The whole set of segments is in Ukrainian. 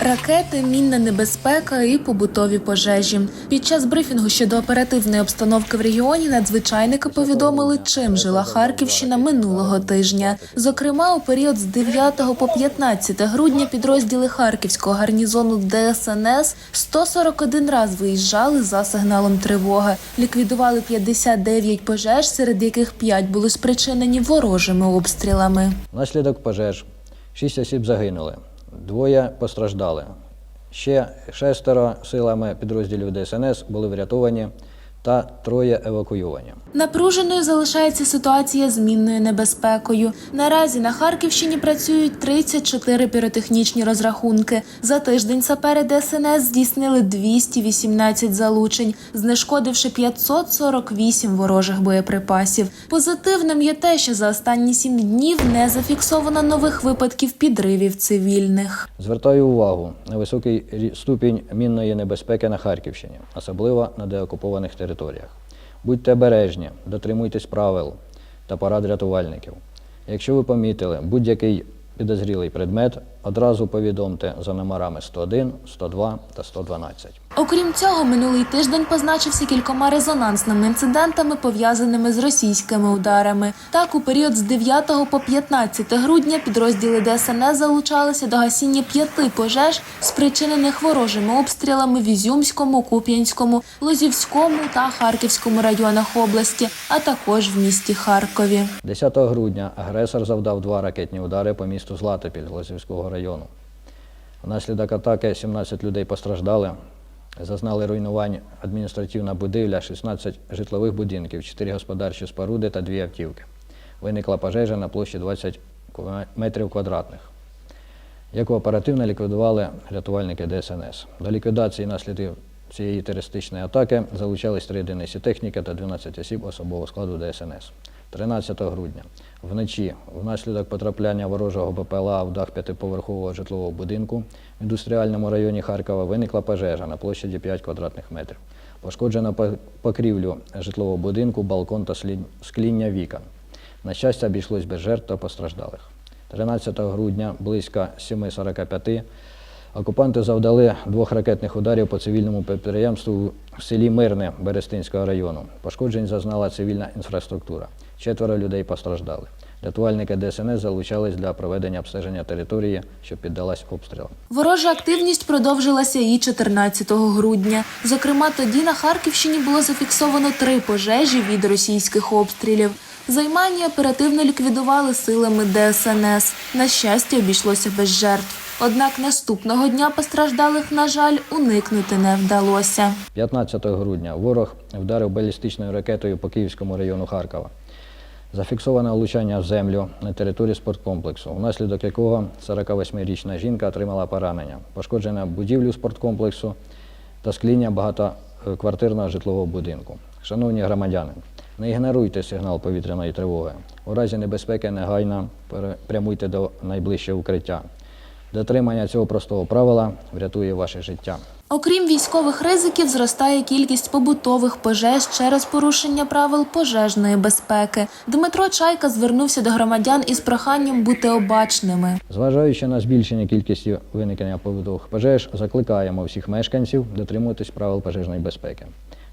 Ракети, мінна небезпека і побутові пожежі. Під час брифінгу щодо оперативної обстановки в регіоні надзвичайники повідомили, чим жила Харківщина минулого тижня. Зокрема, у період з 9 по 15 грудня підрозділи Харківського гарнізону ДСНС 141 раз виїжджали за сигналом тривоги. Ліквідували 59 пожеж, серед яких 5 були спричинені ворожими обстрілами. Внаслідок пожеж шість осіб загинули, двоє постраждали. Ще шестеро силами підрозділів ДСНС були врятовані та троє евакуйовані. Напруженою залишається ситуація з мінною небезпекою. Наразі на Харківщині працюють 34 піротехнічні розрахунки. За тиждень сапери ДСНС здійснили 218 залучень, знешкодивши 548 ворожих боєприпасів. Позитивним є те, що за останні сім днів не зафіксовано нових випадків підривів цивільних. Звертаю увагу на високий ступінь мінної небезпеки на Харківщині, особливо на деокупованих територіях. Будьте обережні, дотримуйтесь правил та порад рятувальників. Якщо ви помітили будь-який підозрілий предмет, одразу повідомте за номерами 101, 102 та 112. Окрім цього, минулий тиждень позначився кількома резонансними інцидентами, пов'язаними з російськими ударами. Так, у період з 9 по 15 грудня підрозділи ДСНС залучалися до гасіння п'яти пожеж, спричинених ворожими обстрілами в Ізюмському, Куп'янському, Лозівському та Харківському районах області, а також в місті Харкові. 10 грудня агресор завдав два ракетні удари по місту Златопіль Лозівського району. Внаслідок атаки 17 людей постраждали, зазнали руйнувань адміністративна будівля, 16 житлових будинків, 4 господарчі споруди та 2 автівки. Виникла пожежа на площі 20 метрів квадратних, яку оперативно ліквідували рятувальники ДСНС. До ліквідації наслідків цієї терористичної атаки залучались 3 одиниці техніки та 12 осіб особового складу ДСНС. 13 грудня вночі внаслідок потрапляння ворожого БПЛА в дах п'ятиповерхового житлового будинку в індустріальному районі Харкова виникла пожежа на площаді 5 квадратних метрів. Пошкоджено покрівлю житлового будинку, балкон та скління вікон. На щастя, обійшлось без жертв та постраждалих. 13 грудня близько 7.45 окупанти завдали двох ракетних ударів по цивільному підприємству в селі Мирне Берестинського району. Пошкоджень зазнала цивільна інфраструктура. Четверо людей постраждали. Рятувальники ДСНС залучались для проведення обстеження території, що піддалась обстрілам. Ворожа активність продовжилася і 14 грудня. Зокрема, тоді на Харківщині було зафіксовано три пожежі від російських обстрілів. Займання оперативно ліквідували силами ДСНС. На щастя, обійшлося без жертв. Однак наступного дня постраждалих, на жаль, уникнути не вдалося. 15 грудня ворог вдарив балістичною ракетою по Київському району Харкова. Зафіксовано влучання в землю на території спорткомплексу, внаслідок якого 48-річна жінка отримала поранення, пошкоджена будівлю спорткомплексу та скління багатоквартирного житлового будинку. Шановні громадяни, не ігноруйте сигнал повітряної тривоги. У разі небезпеки негайно прямуйте до найближчого укриття. Дотримання цього простого правила врятує ваше життя. Окрім військових ризиків, зростає кількість побутових пожеж через порушення правил пожежної безпеки. Дмитро Чайка звернувся до громадян із проханням бути обачними. Зважаючи на збільшення кількості виникнення побутових пожеж, закликаємо всіх мешканців дотримуватись правил пожежної безпеки.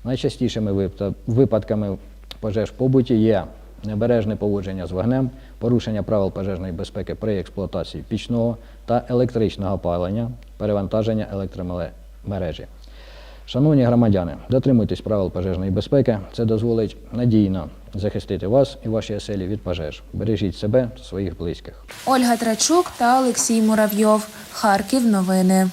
Найчастішими випадками пожеж в побуті є небережне поводження з вогнем, порушення правил пожежної безпеки при експлуатації пічного та електричного опалення, перевантаження електромережі. Шановні громадяни, дотримуйтесь правил пожежної безпеки. Це дозволить надійно захистити вас і ваші оселі від пожеж. Бережіть себе та своїх близьких. Ольга Трачук та Олексій Муравйов. Харків. Новини.